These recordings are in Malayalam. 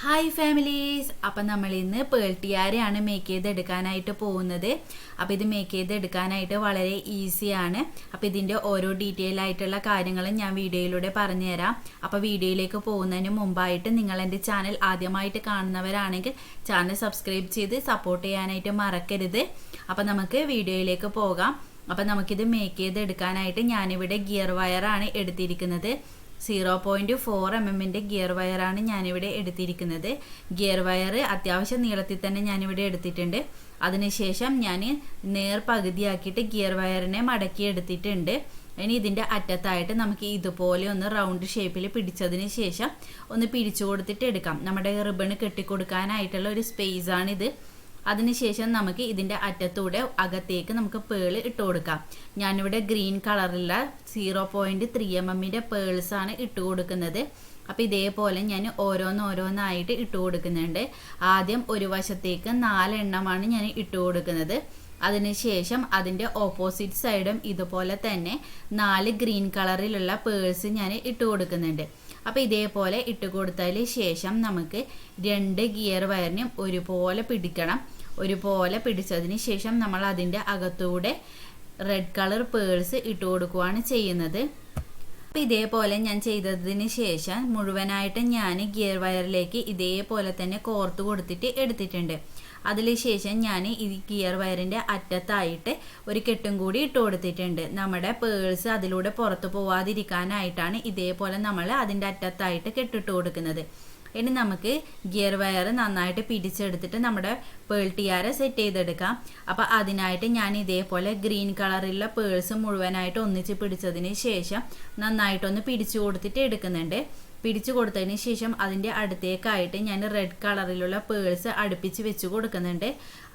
ഹായ് ഫാമിലീസ് അപ്പം നമ്മൾ ഇന്ന് പേൾട്ടിയാരെയാണ് മേക്ക് ചെയ്തെടുക്കാനായിട്ട് പോകുന്നത്. അപ്പോൾ ഇത് മേക്ക് ചെയ്തെടുക്കാനായിട്ട് വളരെ ഈസിയാണ് അപ്പോൾ ഇതിന്റെ ഓരോ ഡീറ്റെയിൽ ആയിട്ടുള്ള കാര്യങ്ങളും ഞാൻ വീഡിയോയിലൂടെ പറഞ്ഞുതരാം. അപ്പോൾ വീഡിയോയിലേക്ക് പോകുന്നതിന് മുമ്പായിട്ട് നിങ്ങൾ എന്റെ ചാനൽ ആദ്യമായിട്ട് കാണുന്നവരാണെങ്കിൽ ചാനൽ സബ്സ്ക്രൈബ് ചെയ്ത് സപ്പോർട്ട് ചെയ്യാനായിട്ട് മറക്കരുത്. അപ്പോൾ നമുക്ക് വീഡിയോയിലേക്ക് പോകാം. അപ്പം നമുക്കിത് മേക്ക് ചെയ്തെടുക്കാനായിട്ട് ഞാനിവിടെ ഗിയർ വയറാണ് എടുത്തിരിക്കുന്നത്. സീറോ പോയിന്റ് ഫോർ എം എമ്മിന്റെ ഗിയർ വയറാണ് ഞാനിവിടെ എടുത്തിരിക്കുന്നത്. ഗിയർ വയർ അത്യാവശ്യം നീളത്തിൽ തന്നെ ഞാനിവിടെ എടുത്തിട്ടുണ്ട്. അതിനുശേഷം ഞാൻ നേർ പകുതിയാക്കിയിട്ട് ഗിയർ വയറിനെ മടക്കി എടുത്തിട്ടുണ്ട്. ഇനി ഇതിന്റെ അറ്റത്തായിട്ട് നമുക്ക് ഇതുപോലെ ഒന്ന് റൗണ്ട് ഷേപ്പിൽ പിടിച്ചതിന് ശേഷം ഒന്ന് പിടിച്ചു കൊടുത്തിട്ട് എടുക്കാം. നമ്മുടെ റിബൺ കെട്ടിക്കൊടുക്കാനായിട്ടുള്ള ഒരു സ്പേസാണിത് അതിനുശേഷം നമുക്ക് ഇതിന്റെ അറ്റത്തൂടെ അകത്തേക്ക് നമുക്ക് പേൾ ഇട്ട് കൊടുക്കാം. ഞാനിവിടെ ഗ്രീൻ കളറുള്ള സീറോ പോയിന്റ് ത്രീ എം എമ്മിന്റെ പേൾസാണ് ഇട്ട് കൊടുക്കുന്നത്. അപ്പോൾ ഇതേപോലെ ഞാൻ ഓരോന്നോരോന്നായിട്ട് ഇട്ട് കൊടുക്കുന്നുണ്ട്. ആദ്യം ഒരു വശത്തേക്ക് നാലെണ്ണമാണ് ഞാൻ ഇട്ട് കൊടുക്കുന്നത്. അതിനുശേഷം അതിന്റെ ഓപ്പോസിറ്റ് സൈഡും ഇതുപോലെ തന്നെ നാല് ഗ്രീൻ കളറിലുള്ള പേഴ്സ് ഞാൻ ഇട്ട് കൊടുക്കുന്നുണ്ട്. അപ്പോൾ ഇതേപോലെ ഇട്ട് കൊടുത്തതിന് ശേഷം നമുക്ക് രണ്ട് ഗിയർ വയറിനും ഒരുപോലെ പിടിക്കണം. ഒരുപോലെ പിടിച്ചതിന് ശേഷം നമ്മൾ അതിന്റെ അകത്തൂടെ റെഡ് കളർ പേഴ്സ് ഇട്ട് കൊടുക്കുകയാണ് ചെയ്യുന്നത്. അപ്പോൾ ഇതേപോലെ ഞാൻ ചെയ്തതിന് ശേഷം മുഴുവനായിട്ട് ഞാൻ ഗിയർ വയറിലേക്ക് ഇതേപോലെ തന്നെ കോർത്ത് കൊടുത്തിട്ട് എടുത്തിട്ടുണ്ട്. അതിന് ശേഷം ഞാൻ ഈ ഗിയർ വയറിന്റെ അറ്റത്തായിട്ട് ഒരു കെട്ടും കൂടി ഇട്ട് കൊടുത്തിട്ടുണ്ട്. നമ്മുടെ പേഴ്സ് അതിലൂടെ പുറത്ത് പോവാതിരിക്കാനായിട്ടാണ് ഇതേപോലെ നമ്മൾ അതിന്റെ അറ്റത്തായിട്ട് കെട്ടിട്ട് കൊടുക്കുന്നത്. ഇനി നമുക്ക് ഗിയർ വയർ നന്നായിട്ട് പിടിച്ചെടുത്തിട്ട് നമ്മുടെ പേൾ ടിയാര സെറ്റ് ചെയ്തെടുക്കാം. അപ്പോൾ അതിനായിട്ട് ഞാൻ ഇതേപോലെ ഗ്രീൻ കളറിലുള്ള പേഴ്സ് മുഴുവനായിട്ട് ഒന്നിച്ച് പിടിച്ചതിന് ശേഷം നന്നായിട്ടൊന്ന് പിടിച്ചു കൊടുത്തിട്ട് എടുക്കുന്നുണ്ട്. പിടിച്ചു കൊടുത്തതിന് ശേഷം അതിന്റെ അടുത്തേക്കായിട്ട് ഞാൻ റെഡ് കളറിലുള്ള പേഴ്സ് അടുപ്പിച്ച് വെച്ച് കൊടുക്കുന്നുണ്ട്.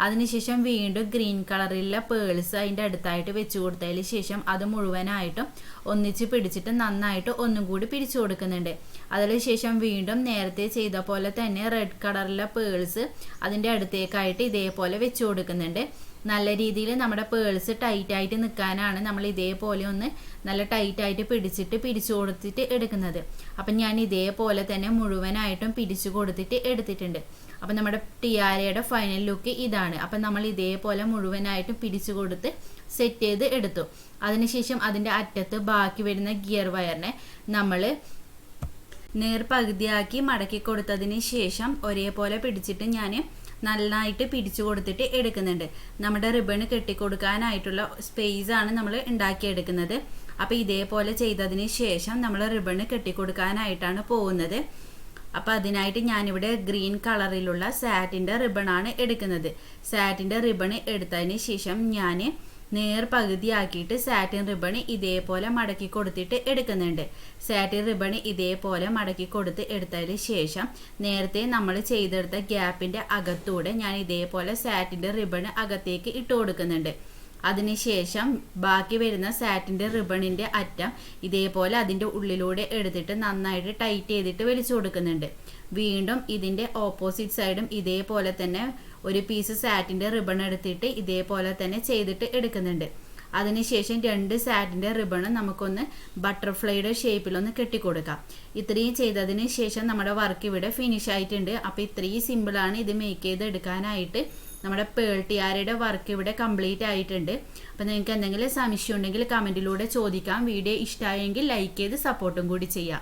അതിനുശേഷം വീണ്ടും ഗ്രീൻ കളറിലുള്ള പേഴ്സ് അതിന്റെ അടുത്തായിട്ട് വെച്ച് കൊടുത്തതിന് ശേഷം അത് മുഴുവനായിട്ടും ഒന്നിച്ച് പിടിച്ചിട്ട് നന്നായിട്ട് ഒന്നും കൂടി പിടിച്ചു കൊടുക്കുന്നുണ്ട്. അതിനുശേഷം വീണ്ടും നേരത്തെ ചെയ്ത പോലെ തന്നെ റെഡ് കളറിലെ പേഴ്സ് അതിന്റെ അടുത്തേക്കായിട്ട് ഇതേപോലെ വെച്ച് കൊടുക്കുന്നുണ്ട്. നല്ല രീതിയിൽ നമ്മുടെ പേഴ്സ് ടൈറ്റായിട്ട് നിൽക്കാനാണ് നമ്മൾ ഇതേപോലെ ഒന്ന് നല്ല ടൈറ്റായിട്ട് പിടിച്ചിട്ട് പിടിച്ചു കൊടുത്തിട്ട് എടുക്കുന്നത്. അപ്പം ഞാൻ ഇതേപോലെ തന്നെ മുഴുവനായിട്ടും പിടിച്ചു കൊടുത്തിട്ട് എടുത്തിട്ടുണ്ട്. അപ്പം നമ്മുടെ ടിയാരയുടെ ഫൈനൽ ലുക്ക് ഇതാണ്. അപ്പം നമ്മൾ ഇതേപോലെ മുഴുവനായിട്ടും പിടിച്ചു കൊടുത്ത് സെറ്റ് ചെയ്ത് എടുത്തു. അതിനുശേഷം അതിന്റെ അറ്റത്ത് ബാക്കി വരുന്ന ഗിയർ വയറിനെ നമ്മൾ നേർ പകുതിയാക്കി മടക്കി കൊടുത്തതിന് ശേഷം ഒരേപോലെ പിടിച്ചിട്ട് ഞാൻ നന്നായിട്ട് പിടിച്ചു കൊടുത്തിട്ട് എടുക്കുന്നുണ്ട്. നമ്മുടെ റിബണ് കെട്ടിക്കൊടുക്കാനായിട്ടുള്ള സ്പേസ് ആണ് നമ്മൾ ഉണ്ടാക്കിയെടുക്കുന്നത്. അപ്പോൾ ഇതേപോലെ ചെയ്തതിന് ശേഷം നമ്മൾ റിബണ് കെട്ടിക്കൊടുക്കാനായിട്ടാണ് പോകുന്നത്. അപ്പോൾ അതിനായിട്ട് ഞാനിവിടെ ഗ്രീൻ കളറിലുള്ള സാറ്റിന്റെ റിബണാണ് എടുക്കുന്നത്. സാറ്റിന്റെ റിബണ് എടുത്തതിന് ശേഷം ഞാൻ നേർ പകുതിയാക്കിയിട്ട് സാറ്റിൻ റിബൺ ഇതേപോലെ മടക്കി കൊടുത്തിട്ട് എടുക്കുന്നുണ്ട്. സാറ്റിൻ റിബൺ ഇതേപോലെ മടക്കി കൊടുത്ത് എടുത്തതിന് ശേഷം നേരത്തെ നമ്മൾ ചെയ്തെടുത്ത ഗ്യാപ്പിന്റെ അകത്തൂടെ ഞാൻ ഇതേപോലെ സാറ്റിന്റെ റിബൺ അകത്തേക്ക് ഇട്ട് കൊടുക്കുന്നുണ്ട്. അതിനുശേഷം ബാക്കി വരുന്ന സാറ്റിന്റെ റിബണിന്റെ അറ്റം ഇതേപോലെ അതിന്റെ ഉള്ളിലൂടെ എടുത്തിട്ട് നന്നായിട്ട് ടൈറ്റ് ചെയ്തിട്ട് വലിച്ചു കൊടുക്കുന്നുണ്ട്. വീണ്ടും ഇതിന്റെ ഓപ്പോസിറ്റ് സൈഡും ഇതേപോലെ തന്നെ ഒരു പീസ് സാറ്റിന്റെ റിബൺ എടുത്തിട്ട് ഇതേപോലെ തന്നെ ചെയ്തിട്ട് എടുക്കുന്നുണ്ട്. അതിനുശേഷം രണ്ട് സാറ്റിന്റെ റിബൺ നമുക്കൊന്ന് ബട്ടർഫ്ലൈയുടെ ഷേപ്പിലൊന്ന് കെട്ടിക്കൊടുക്കാം. ഇത്രയും ചെയ്തതിന് ശേഷം നമ്മുടെ വർക്ക് ഇവിടെ ഫിനിഷ് ആയിട്ടുണ്ട്. അപ്പോൾ ഇത്രയും സിമ്പിളാണ് ഇത് മേക്ക് ചെയ്ത് എടുക്കാനായിട്ട്. നമ്മുടെ പേൾട്ടിയാരയുടെ വർക്ക് ഇവിടെ കംപ്ലീറ്റ് ആയിട്ടുണ്ട്. അപ്പോൾ നിങ്ങൾക്ക് എന്തെങ്കിലും സംശയം ഉണ്ടെങ്കിൽ കമന്റിലൂടെ ചോദിക്കാം. വീഡിയോ ഇഷ്ടമായെങ്കിൽ ലൈക്ക് ചെയ്ത് സപ്പോർട്ടും കൂടി ചെയ്യാം.